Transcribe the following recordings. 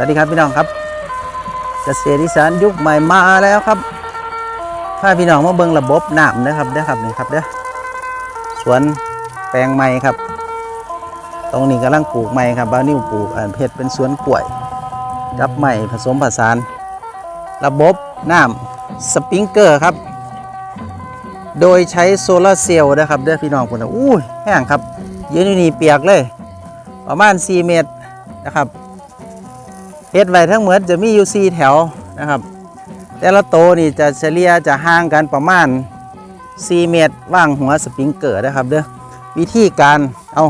วัสดีครับพี่น้องครับเกษตรอีสานยุคใหม่มาแล้วครับถ้าพี่น้องมาเบิ่งระบบน้ำนะครับเด้อครับนี่ครับเด้อสวนแปลงใหม่ครับ ตรงนี้กำลังปลูกใหม่ครับบ้านิ้วปลูกอันเพชรเป็นสวนกล้วยกับใหม่ผสมผสาน ระบบน้ำสปริงเกอร์ครับ โดยใช้โซลาร์เซลล์นะครับเด้อพี่น้องคนนะอู้ยแห้งครับยืนอยู่นี่เปียกเลย ประมาณ 4 เมตรนะครับ เฮ็ดไว้ทั้งหมดจะมีอยู่4แถวนะครับ แต่ละโตนี่จะเฉลี่ยจะห่างกันประมาณ 4 เมตรว่างหัวสปริงเกอร์นะครับเด้อวิธีการเอา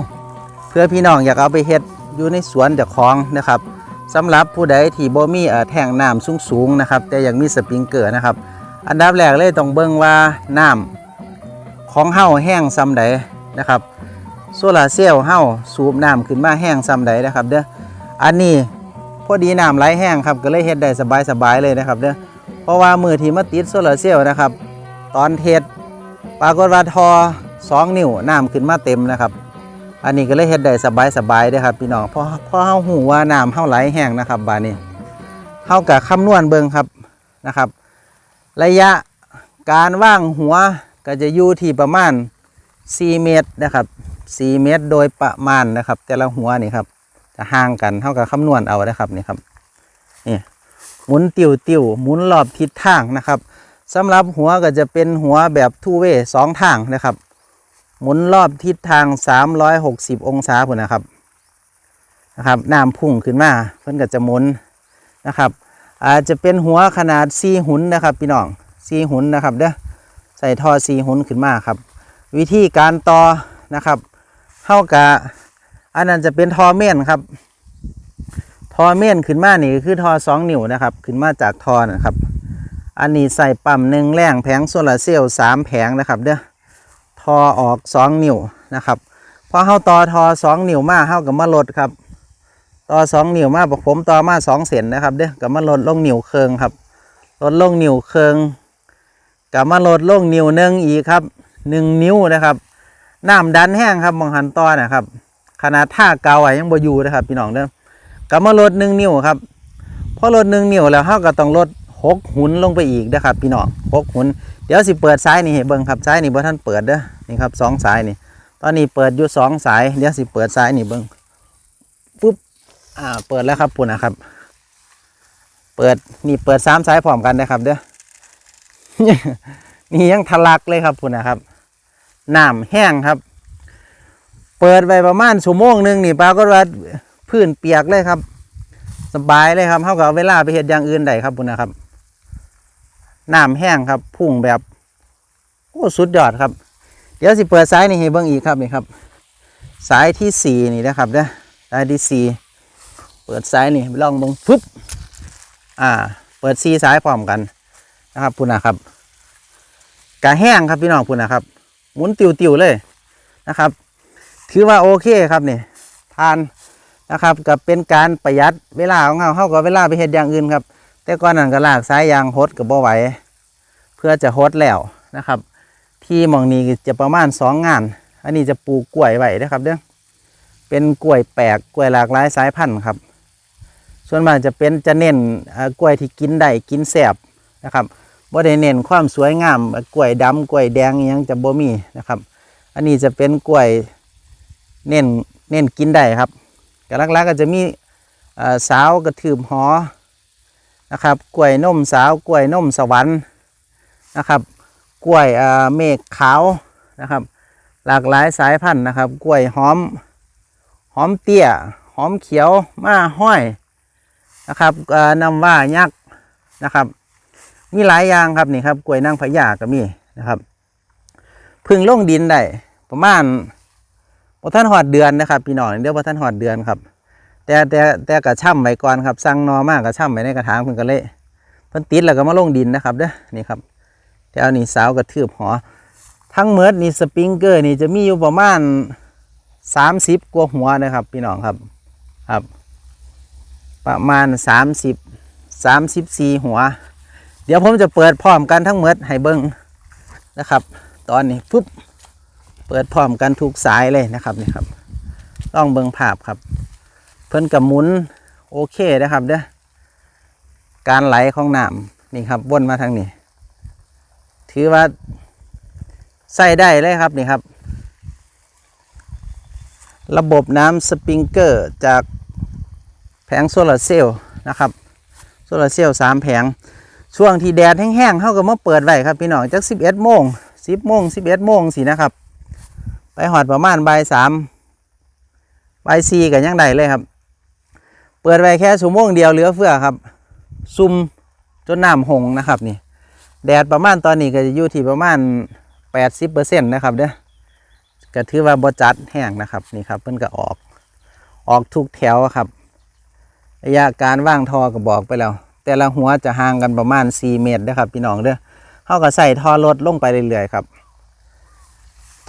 เพื่อพี่น้องอยากเอาไปเฮ็ดอยู่ในสวนจ้าของนะครับสำหรับผู้ใดที่บ่มีแท่งน้ำสูงๆนะครับ แต่ยากมีสปริงเกอร์นะครับ อันดับแรกเลยต้องเบิ่งว่าน้ำของเฮาแห้งซ้ำใดนะครับโซลาเซลล์เฮาสูบน้ำขึ้นมาแห้งซ้ำใดนะครับเด้ออันนี้ อดีน้ำไหลแห้งครับก็เลยเฮ็ดได้สบายๆเลยนะครับเด้อเพราะว่ามือที่มาติดโซลาร์เซลล์นะครับ ตอนเทศปรากฏว่าทอ2นิ้วน้ำขึ้นมาเต็มนะครับ อันนี้ก็เลยเฮ็ดได้สบายๆเด้อครับพี่น้องเพราะเพราะเฮาหูว่าน้ำเฮาไหลแห้งนะครับบาดนี้เฮาก็คำนวณเบิ่งครับนะครับ ระยะการว่างหัวก็จะอยู่ที่ประมาณ 4 เมตรนะครับ 4 เมตรโดยประมาณนะครับ แต่ละหัวนี่ครับ ห่างกันเท่ากับคำนวณเอานะครับนี่ครับนี่หมุนติวติวหมุนรอบทิศทางนะครับสำหรับหัวก็จะเป็นหัวแบบทูเวสองทางนะครับ หมุนรอบทิศทาง 360 องศาพุ่นนะครับนะครับน้ำพุ่งขึ้นมาเพิ่นก็จะหมุนนะครับอาจจะเป็นหัวขนาดซีหุนนะครับพี่น้องซีหุนนะครับเด้อใส่ท่อซีหุนขึ้นมาครับ วิธีการต่อนะครับเข้ากะ อันนั้นจะเป็นทอเม่นครับ ทอเม่นขึ้นมานี่คือทอสองนิ้วนะครับ ขึ้นมาจากทอนะครับ อันนี้ใส่ปั๊มหนึ่งแรงแผงโซลาร์เซลล์สามแผงนะครับเด้อทอออกสองนิ้วนะครับพอเข้าต่อทอสองนิ้วมาเข้ากับมาลดครับต่อสองนิ้วมาผมต่อมาสองเซนนะครับเด้อกับมาลดลงนิ้วเคืองครับลดลงนิ้วเคืองกับมาลดลงนิ้วหนึ่งอีกครับหนึ่งนิ้วนะครับน้ำดันแห้งครับมองหันต่อนะครับ ขนาดท่าเกาอะยังบ่อยู่นะครับพี่น้องเด้อกับมาลดหนึ่งนิ้วครับพอลดหนึ่งนิ้วแล้วเราก็ต้องลดหกหุนลงไปอีกนะครับพี่น้องหกหุนเดี๋ยวสิเปิดซ้ายนี่ให้เบิ่งครับซ้ายนี่บ่ท่านเปิดเด้อนี่ครับสองสายนี่ ตอนนี้เปิดอยู่สองสายเดี๋ยวสิเปิดซ้ายนี่เบิ่งปุ๊บอ่าเปิดแล้วครับปุ่นนะครับ เปิดนี่เปิดสามสายพร้อมกันนะครับเด้อนี่ยังทะลักเลยครับพุ่นนะครับน้ำแห้งครับ เปิดไปประมาณชั่วโมงหนึ่งนี่ปรากฏว่าพื้นเปียกเลยครับ สบายเลยครับเท่ากับเวลาไปเห็ดอย่างอื่นได้ครับพุ่นะครับน้ำแห้งครับ พุ่งแบบโอ้สุดยอดครับ เดี๋ยวสิเปิดสายนี่ให้เบิ่งอีกครับนี่ครับ สายที่สี่นี่นะครับเด้อสายที่สี่เปิดสายนี่ลองเบิ่งฟึบอ่า เปิดซีสายพร้อมกันนะครับพุ่นะครับกะแห้งครับพี่น้องพุ่นนะครับหมุนติวๆเลยนะครับ ถือว่าโอเคครับนี่ทานนะครับกับเป็นการประหยัดเวลาของเราเขากับเวลาไปเฮ็ดอย่างอื่นครับ แต่ก่อนนั้นก็ลากสายยางหดกับบ่ไหวเพื่อจะหดแล้วนะครับ ที่หมองนี้จะประมาณสองงาน อันนี้จะปลูกกล้วยไว้นะครับเด้อเป็นกล้วยแปลกกล้วยหลากหลายสายพันธุ์ครับ ส่วนมากจะเป็นจะเน้นกล้วยที่กินได้กินแสบนะครับบ่ได้เน้นความสวยงามกล้วยดำกล้วยแดงยังจะบ่มีนะครับ อันนี้จะเป็นกล้วย เน้นเน้นกินได้ครับกลักๆก็จะมีสาวกระถืบหอนะครับกล้วยนมสาวกล้วยนมสวรรค์นะครับกล้วยเมฆขาวนะครับ หลากหลายสายพันธุ์นะครับกล้วยหอมหอมเตี้ยหอมเขียวมาห้อยนะครับเอ่อนำว่ายักษ์นะครับ มีหลายอย่างครับนี่ครับกล้วยนางพญาก็มีนะครับ พึ่งลงดินได้ประมาณ พอท่านหอดเดือนนะครับพี่น้องเดี๋ยวพอท่านหอดเดือนครับ แต่แต่แต่กระช่ำไว้ก่อนครับสั่งนอมากกระช่ำไว้ในกระถางเพิ่นก็เละเพิ่นติดแล้วก็มาลงดินนะครับเด้อนี่ครับแต่เอานี่สาวกระทืบหอ ทั้งเมิดนี่สปริงเกอร์นี่จะมีอยู่ประมาณสามสิบกว่าหัวนะครับ พี่น้องครับครับ ประมาณสามสิบสามสิบสี่หัว เดี๋ยวผมจะเปิดพร้อมกันทั้งหมดให้เบิ้งนะครับ ตอนนี้ปุ๊บ เปิดพร้อมกันทุกสายเลยนะครับนี่ครับลองเบิ้งภาพครับ เพิ่นกับหมุนโอเคนะครับเด้อการไหลของน้ำนี่ครับวนมาทางนี้ ถือว่าใส่ได้เลยครับนี่ครับ ระบบน้ำสปริงเกอร์จากแผงโซลาร์เซลล์นะครับโซลาร์เซลล์สามแผง ช่วงที่แดดแห้งๆเขาก็มาเปิดไว้ครับพี่น้องจากสิบเอ็ดโมงสิบโมงสิบเอ็ดโมงสินะครับ ไปหอดประมาณบ่ายสามบ่ายสี่กันยังได้เลยครับ เปิดไว้แค่ชั่วโมงเดียวเหลือเฟือครับ ซุ่มจนน้ำหงนะครับนี่ แดดประมาณตอนนี้ก็จะอยู่ที่ประมาณแปดสิบเปอร์เซ็นต์นะครับเด้อก็ถือว่าบ่จัดแห้งนะครับนี่ครับเพิ่นก็ออกออกทุกแถวครับระยะการว่างทอก็บอกไปแล้ว แต่ละหัวจะห่างกันประมาณ 4 เมตรนะครับพี่น้องเด้อเขาก็ใส่ทอรถลงไปเรื่อยๆครับ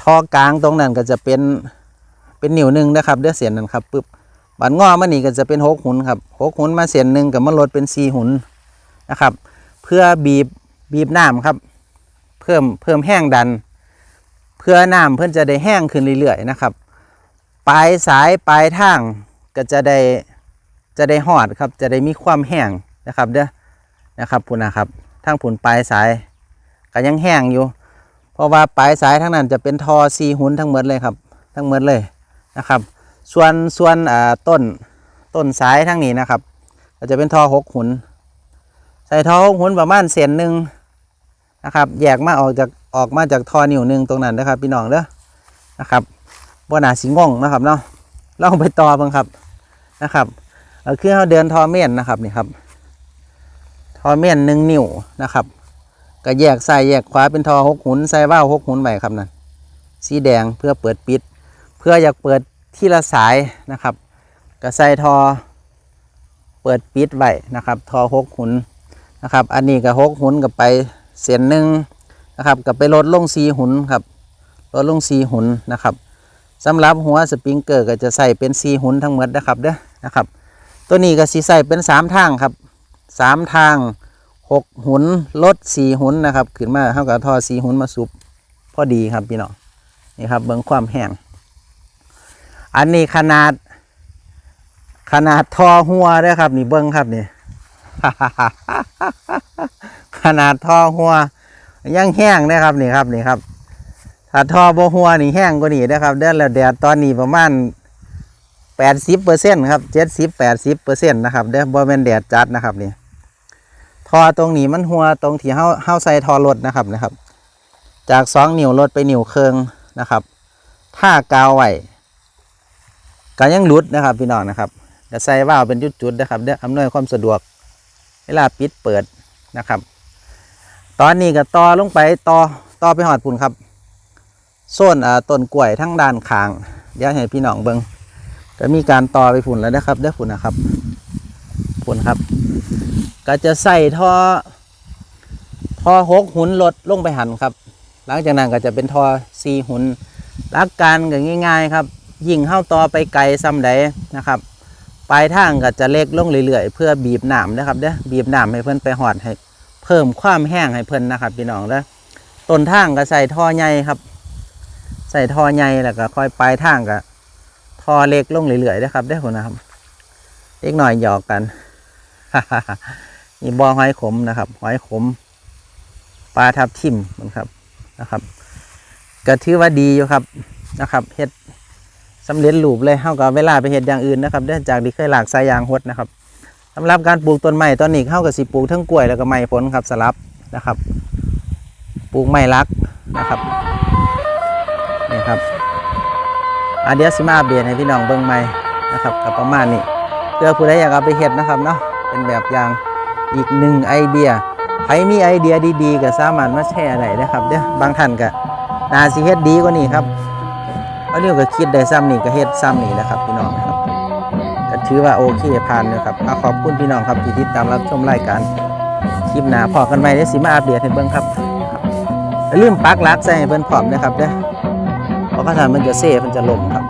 ท่อกลางตรงนั้นก็จะเป็นเป็นนิ้วหนึ่งนะครับเด้อเสียนนั้นครับปึ๊บบันงอมันนี่ก็จะเป็นหกหุนครับหกหุนมาเสียนหนึ่งกับมันลดเป็นสี่หุนนะครับ เพื่อบีบบีบน้ำครับ เพิ่มเพิ่มแห้งดัน เพื่อน้ำเพื่อนจะได้แห้งขึ้นเรื่อยๆนะครับปลายสายปลายทางก็จะได้จะได้หอดครับ จะได้มีความแห้งนะครับเด้อนะครับพุ่นนะครับทางผุนปลายสายก็ยังแห้งอยู่ ราะว่าปลายสายทั้งนั้นจะเป็นทอซีหุนทั้งหมดเลยครับ ทั้งหมดเลยนะครับ ส่วนส่วนอ่าต้นต้นสายทั้งนี้นะครับก็จะเป็นทอหกหุน ใส่ทอหกหุนประมาณเศษหนึ่งนะครับ แยกมาออกจากออกมาจากทอนิ้วหนึ่งตรงนั้นนะครับ พี่น้องเด้อนะครับบ่หนาสิงงนะครับเนาะลองไปต่อบ้างครับนะครับเอ่อคือเราเดินทอเม่นนะครับนี่ครับทอเม่นหนึ่งนิ้วนะครับ ก็แยกซ้ายแยกขวาเป็นทอหกหุนใส่ว่าวหกหุนไว้ครับนั่นสีแดงเพื่อเปิดปิด เพื่ออยากเปิดที่ละสายนะครับก็ใส่ทอเปิดปิดไว้นะครับ ทอหกหุนนะครับ อันนี้ก็หกหุนกับไปเส้นหนึ่งนะครับกับไปลดลงสีหุนครับลดลงสีหุนนะครับสำหรับหัวสปริงเกอร์ก็จะใส่เป็นสีหุนทั้งหมดนะครับเด้อนะครับ ตัวนี้ก็สีใส่เป็นสามทางครับสามทาง หกหุนลดสี่หุนนะครับขึ้นมาเท่ากับทอสี่หุนมาซุปพอดีครับพี่น้องนี่ครับเบิ้งความแห้งอันนี้ขนาด ขนาดทอหัวด้อครับ นี่เบิ้งครับนี่ขนาดทอหัวยังแห้งนะครับนี่ครับนี่ครับถ้าทอบ่หัวนี่แห้งกว่านี้นะครับเดือนละแดดตอนนี้ประมาณแปดสิบเปอร์เซ็นต์ครับเจ็ดสิบแปดสิบเปอร์เซ็นต์นะครับเด้อบ่แม่นแดดจัดนะครับนี่ ทอตรงนี้มันหัวตรงที่เฮาเฮาใส่ทอรถนะครับนะครับ จากสองนิ้วลดไปนิ้วเครืองนะครับถ้ากาวไหวก็ยังหลุดนะครับพี่น้องนะครับจะใส่ว่าวเป็นจุดๆนะครับเด้ออำนวยความสะดวก เวลาปิดเปิดนะครับ ตอนนี้ก็ต่อลงไปต่อต่อไปหอดปุ่นครับโซนอ่าต้นกล้วยทั้งด้านข้างเดี๋ยวให้พี่น้องเบิงก็มีการต่อไปฝุ่นแล้วนะครับเด้อฝุ่นนะครับ นครับ ก็จะใส่ท่อท่อหกหุนลดลงไปหันครับ หลังจากนั้นก็จะเป็นท่อสี่หุนหลักการก็ง่าย ๆ ครับ ยิ่งเข้าต่อไปไกลซ้ำใดนะครับปลายทางก็จะเล็กลงเรื่อยๆ เพื่อบีบหน้ำนะครับเด้อบีบหน้ำให้เพิ่นไปหอดให้ เพิ่มความแห้งให้เพิ่นนะครับพี่น้องเด้อต้นทางก็ใส่ท่อใหญ่ครับ ใส่ท่อใหญ่แล้วก็ค่อยปลายทางก็ท่อเล็กลงเรื่อยๆนะครับเด้อคนนะครับเล็กหน่อยหยอกกัน นี่บอหอยขมนะครับ หอยขม ปลาทับทิมมันครับนะครับก็ถือว่าดีอยู่ครับนะครับเฮ็ดสำเร็จรูปเลยเท่ากับเวลาไปเฮ็ดอย่างอื่นนะครับเด้อจากที่เคยหลากสายยางหดนะครับสำหรับการปลูกต้นไม้ตอนนี้เข้ากับสิปลูกทั้งกล้วยแล้วก็ไม้ผลครับสลับนะครับ ปลูกไม้รักนะครับนี่ครับอาเดียสิมาอัปเดตให้พี่น้องเบิ่งใหม่นะครับกับประมาณนี้เพื่อผู้ใดอยากเอาไปเฮ็ดนะครับเนาะ เป็นแบบอย่างอีกหนึ่งไอเดียใครมีไอเดียดีๆก็สามารถมาแชร์ได้นะครับเด้อบางท่านก็นาสิเฮ็ดดีกว่านี้ครับเอาเรื่องก็คิดได้ซ้ำนี่ก็เฮ็ดซ้ำนี่นะครับพี่น้องนะครับก็ถือว่าโอเคผ่านนะครับอขอบคุณพี่น้องครับที่ติดตามรับชมรายการคลิปหน้าพอกันใหม่ได้สิมาอัปเดตให้เบิ่งครับอย่าลืมปักลักใส่เพิ่นพร้อมนะครับเด้อเพราะกระถางมันจะเซ่มันจะลมครับ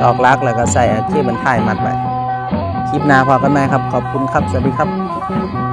ดอกลักแล้วก็ใส่ที่มันถ่ายมัดไว้ ลิปหน้าพอกันไหมครับ ขอบคุณครับ สวัสดีครับ